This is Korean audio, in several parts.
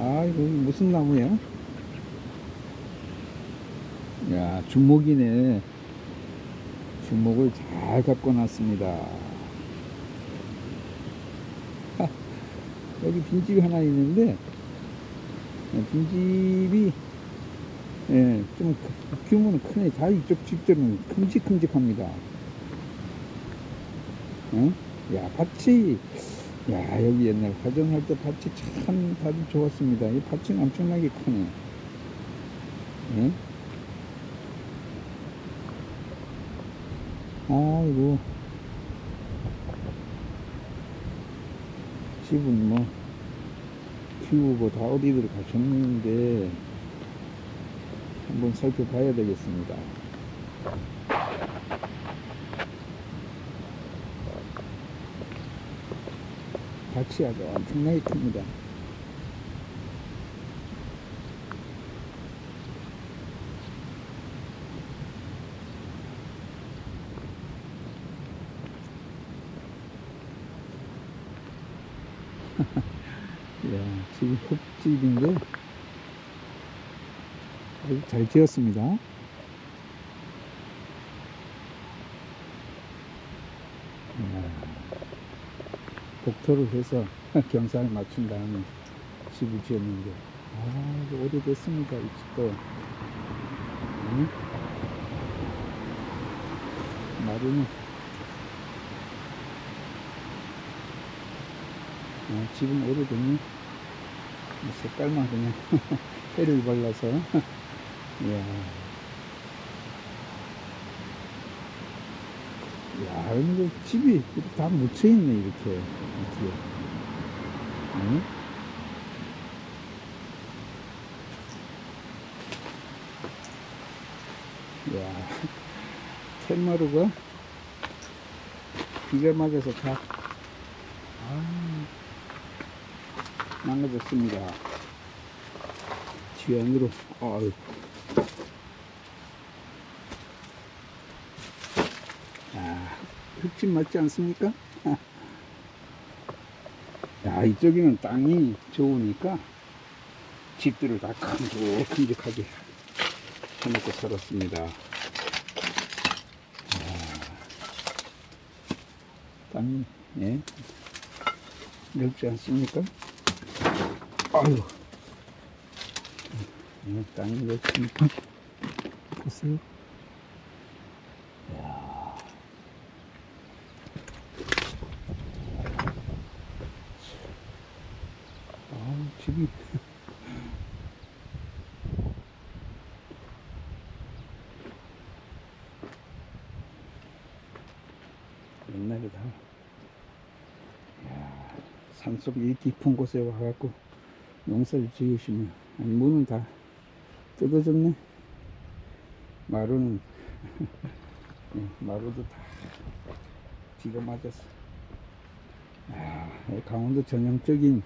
아, 이거 무슨 나무야? 야, 주목이네. 주목을 잘 갖고 놨습니다. 하, 여기 빈집이 하나 있는데, 어, 빈집이, 예, 좀 크- 규모는 크네. 다 이쪽 집들은 큼직큼직합니다. 응? 야, 밭이, 야, 여기 옛날 화전할 때 밭이 참 다들 좋았습니다. 이 밭이 엄청나게 크네. 응? 아이고. 집은 뭐, 키우고 다 어디들 가셨는데, 한번 살펴봐야 되겠습니다. 아주 엄청나게 큽니다. 야, 집이 흙집인데 아주 잘 지었습니다. 이야, 복토를 해서 경사를 맞춘 다음에 집을 지었는데 아, 오래됐습니다. 이 집도. 응? 마루는 아, 집은 오래됐네. 이 색깔만 그냥 때를 발라서. 이야. 야, 근데 집이 다 묻혀있네, 이렇게. 어떻게. 응? 야, 팻마루가 비가 맞아서 다, 아, 망가졌습니다. 뒤 안으로, 아유. 아, 흙집 맞지 않습니까? 야, 이쪽에는 땅이 좋으니까 집들을 다 큼직큼직하게 해놓고 살았습니다. 땅이, 예, 넓지 않습니까? 아유, 예, 땅이 넓습니까? 보세요. 이야. 아, 집이. 옛날에 다, 야, 산속 이 깊은 곳에 와갖고 농사를 지으시면, 문은 다 뜯어졌네. 마루는, 예, 마루도 다 비가 맞았어. 아, 이 강원도 전형적인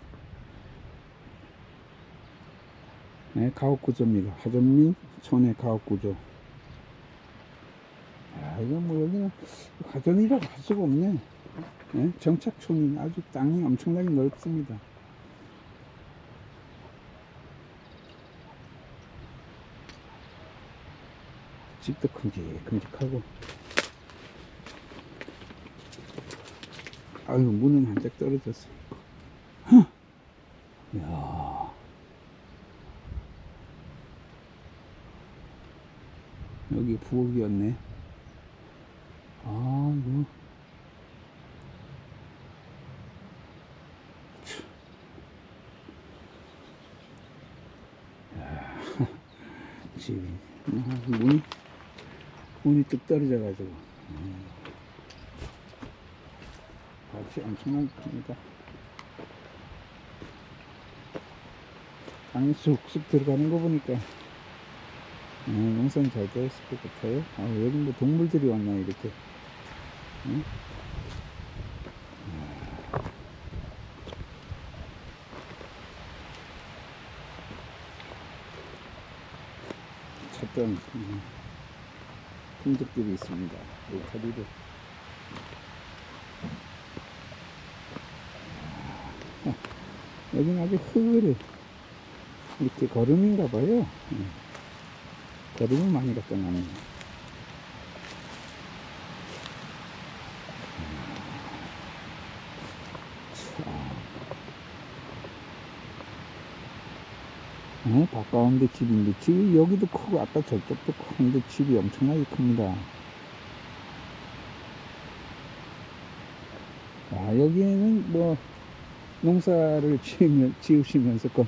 네, 가옥구조입니다. 하전민 촌의 가옥구조. 아, 이거 뭐 여기는 화전이라고 할 수가 없네. 네, 정착촌이 아주 땅이 엄청나게 넓습니다. 집도 큼직큼직하고. 아유, 문은 한짝 떨어졌어. 헉! 이야. 여기 부엌이었네. 아, 이거. 참. 야, 집이, 아, 문이, 문이 뚝 떨어져 가지고. 음. 밭이 엄청나게 큽니다. 땅이 쑥쑥 들어가는 거 보니까 아, 농사는 잘 되었을 것 같아요. 아, 여기 뭐 동물들이 왔나, 이렇게. 응? 찾던 음, 흔적들이 있습니다. 로타리로. 아, 여기는 아주 흙을 밑에 걸음인가 봐요. 예. 걸음을 많이 갖다 놔네. 네, 바깥가운데 집인데 집이 여기도 크고 아까 저쪽도 큰데 집이 엄청나게 큽니다. 아, 여기에는 뭐 농사를 지으면, 지으시면서 그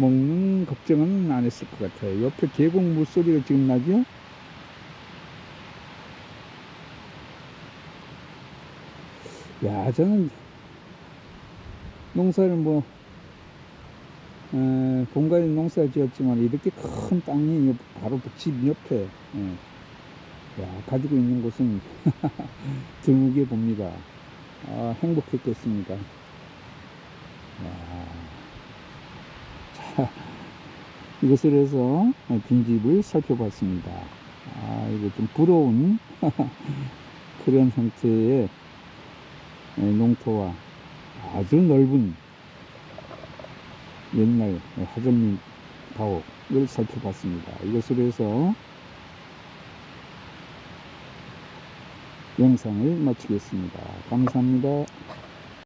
먹는 걱정은 안 했을 것 같아요. 옆에 계곡 물소리가 지금 나죠? 야, 저는 농사를 뭐, 에, 본가에 농사 지었지만 이렇게 큰 땅이 바로 집 옆에, 예. 야, 가지고 있는 곳은 드물게 봅니다. 아, 행복했겠습니다. 야. 자, 이것을 해서 빈집을 살펴봤습니다. 아, 이거 좀 부러운 그런 형태의 예, 농토와 아주 넓은 옛날 하전민 가옥을 살펴봤습니다. 이것으로 해서 영상을 마치겠습니다. 감사합니다.